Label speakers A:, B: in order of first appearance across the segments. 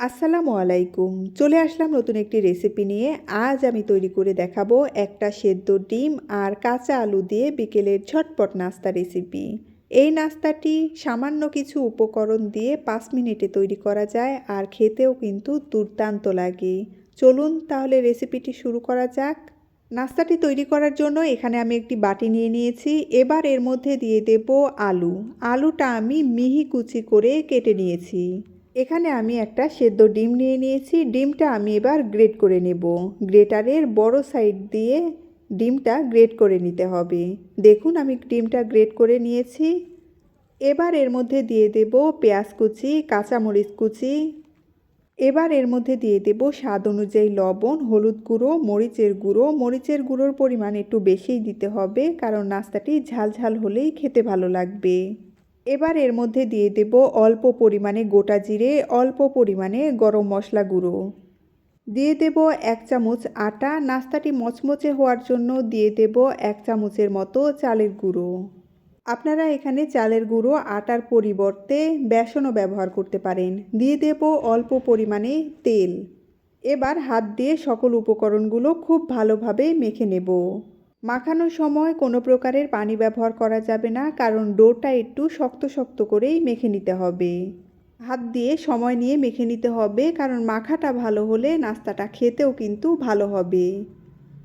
A: আসসালামু আলাইকুম। চলে আসলাম নতুন একটি রেসিপি নিয়ে। আজ আমি তৈরি করে দেখাবো একটা সেদ্ধ ডিম আর কাঁচা আলু দিয়ে বিকেলের ঝটপট নাস্তা রেসিপি এই নাস্তাটি সামান্য কিছু উপকরণ দিয়ে পাঁচ মিনিটে তৈরি করা যায় আর খেতেও কিন্তু দুর্দান্ত লাগে। চলুন তাহলে রেসিপিটি শুরু করা যাক। নাস্তাটি তৈরি করার জন্য এখানে আমি একটি বাটি নিয়ে নিয়েছি। এবার এর মধ্যে দিয়ে দেব আলু। আলুটা আমি মিহি কুচি করে কেটে নিয়েছি। এখানে আমি একটা সেদ্ধ ডিম নিয়ে নিয়েছি। ডিমটা আমি এবার গ্রেট করে নেব। গ্রেটারের বড় সাইড দিয়ে ডিমটা গ্রেট করে নিতে হবে। দেখুন, আমি ডিমটা গ্রেট করে নিয়েছি। এবার এর মধ্যে দিয়ে দেব পেঁয়াজ কুচি, কাঁচামরিচ কুচি। এবার এর মধ্যে দিয়ে দেব স্বাদ অনুযায়ী লবণ, হলুদ গুঁড়ো, মরিচের গুঁড়ো। মরিচের গুঁড়োর পরিমাণ একটু বেশিই দিতে হবে, কারণ নাস্তাটি ঝাল ঝাল হলেই খেতে ভালো লাগবে। এবার এর মধ্যে দিয়ে দেব অল্প পরিমাণে গোটা জিরে, অল্প পরিমাণে গরম মশলা গুঁড়ো। দিয়ে দেব এক চামচ আটা। নাস্তাটি মচমচে হওয়ার জন্য দিয়ে দেব এক চামচের মতো চালের গুঁড়ো। আপনারা এখানে চালের গুঁড়ো, আটার পরিবর্তে বেসনও ব্যবহার করতে পারেন। দিয়ে দেব অল্প পরিমাণে তেল। এবার হাত দিয়ে সকল উপকরণগুলো খুব ভালোভাবে মেখে নেব। মাখানোর সময় কোনো প্রকারের পানি ব্যবহার করা যাবে না, কারণ ডোটা একটু শক্ত শক্ত করেই মেখে নিতে হবে। হাত দিয়ে সময় নিয়ে মেখে নিতে হবে, কারণ মাখাটা ভালো হলে নাস্তাটা খেতেও কিন্তু ভালো হবে।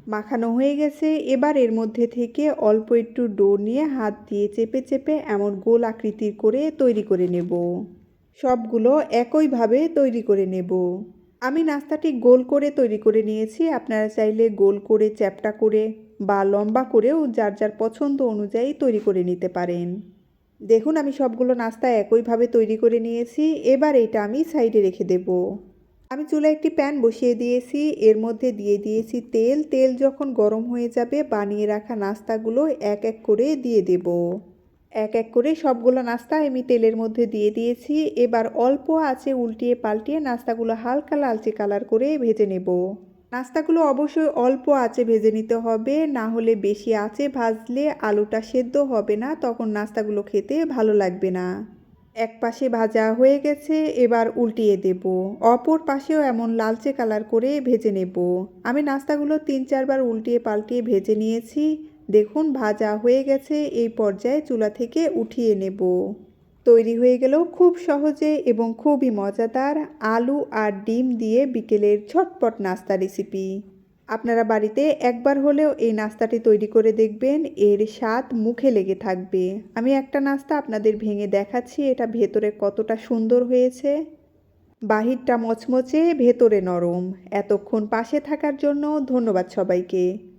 A: মাখানো হয়ে গেছে, এবার এর মধ্যে থেকে অল্প একটু ডো নিয়ে হাত দিয়ে চেপে চেপে এমন গোল আকৃতির করে তৈরি করে নেব। সবগুলো একইভাবে তৈরি করে নেব। আমি নাস্তাটি গোল করে তৈরি করে নিয়েছি। আপনারা চাইলে গোল করে, চ্যাপটা করে বা লম্বা করেও যার যার পছন্দ অনুযায়ী তৈরি করে নিতে পারেন। দেখুন, আমি সবগুলো নাস্তা একইভাবে তৈরি করে নিয়েছি। এবার এটা আমি সাইডে রেখে দেব। আমি চুলায় একটি প্যান বসিয়ে দিয়েছি। এর মধ্যে দিয়ে দিয়েছি তেল। তেল যখন গরম হয়ে যাবে, বানিয়ে রাখা নাস্তাগুলো এক এক করে দিয়ে দেব। এক এক করে সবগুলো নাস্তা আমি তেলের মধ্যে দিয়ে দিয়েছি। এবার অল্প আছে উল্টিয়ে পাল্টিয়ে নাস্তাগুলো হালকা লালচে কালার করে ভেজে নেব। নাস্তাগুলো অবশ্যই অল্প আঁচে ভেজে নিতে হবে, না হলে বেশি আঁচে ভাজলে আলুটা সেদ্ধ হবে না, তখন নাস্তাগুলো খেতে ভালো লাগবে না। এক পাশে ভাজা হয়ে গেছে, এবার উল্টিয়ে দেব। অপর পাশেও এমন লালচে কালার করে ভেজে নেব। আমি নাস্তাগুলো তিন চারবার উল্টিয়ে পাল্টিয়ে ভেজে নিয়েছি। দেখুন ভাজা হয়ে গেছে, এই পর্যায়ে চুলা থেকে উঠিয়ে নেব। তৈরি হয়ে গেল খুব সহজে এবং খুবই মজাদার আলু আর ডিম দিয়ে বিকেলের ঝটপট নাস্তা রেসিপি। আপনারা বাড়িতে একবার হলেও এই নাস্তাটি তৈরি করে দেখবেন, এর স্বাদ মুখে লেগে থাকবে। আমি একটা নাস্তা আপনাদের ভেঙে দেখাচ্ছি, এটা ভেতরে কতটা সুন্দর হয়েছে। বাহিরটা মচমচে, ভেতরে নরম। এতক্ষণ পাশে থাকার জন্য ধন্যবাদ সবাইকে।